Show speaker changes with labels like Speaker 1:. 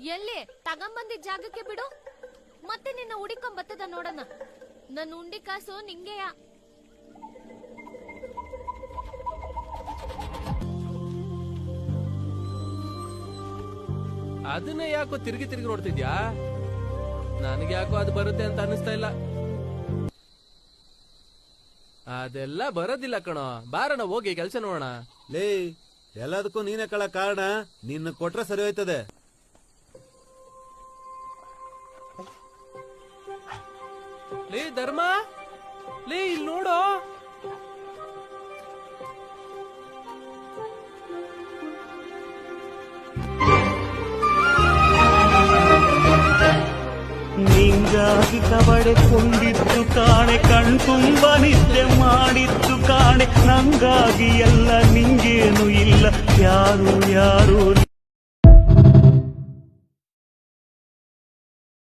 Speaker 1: ಎಲ್ಲಿ? ತಗೊಂಬಂದಿದ್ ಜಾಗಕ್ಕೆ ಬಿಡು. ಮತ್ತೆ ನಿನ್ನ ಉಡಿಕೊಂಡ್ ಬತ್ತದ ನೋಡೋಣ. ನನ್ನ ಉಂಡಿ ಕಾಸು ನಿಂಗೆಯ?
Speaker 2: ಅದನ್ನ ಯಾಕೋ ತಿರುಗಿ ತಿರುಗಿ ನೋಡ್ತಿದ್ಯಾ? ನನಗೆ ಯಾಕೋ ಅದು ಬರುತ್ತೆ ಅಂತ ಅನಿಸ್ತಾ ಇಲ್ಲ. ಅದೆಲ್ಲ ಬರೋದಿಲ್ಲ ಕಣೋ. ಬಾರಣ ಹೋಗಿ ಕೆಲಸ ನೋಡೋಣ.
Speaker 3: ಲೇ ಎಲ್ಲದಕ್ಕೂ ನೀನೇ ಕಳ ಕಾರಣ ನಿನ್ನ ಕೊಟ್ರೆ ಸರಿ ಹೋಯ್ತದೆ.
Speaker 2: ಲೇ ಧರ್ಮ, ಲೇ ಇಲ್ಲಿ ನೋಡೋ.
Speaker 4: ನಿಂಗಾಗಿ ಕಬಡೆಕೊಂಡಿದ್ದು ಕಾಣೆ ಕಣ್ತುಂಬ ನಿದ್ದೆ ಮಾಡಿದ್ದು ಕಾಣೆ. ನಂಗಾಗಿ ಎಲ್ಲ ನಿಂಗೇನು ಇಲ್ಲ, ಯಾರು ಯಾರು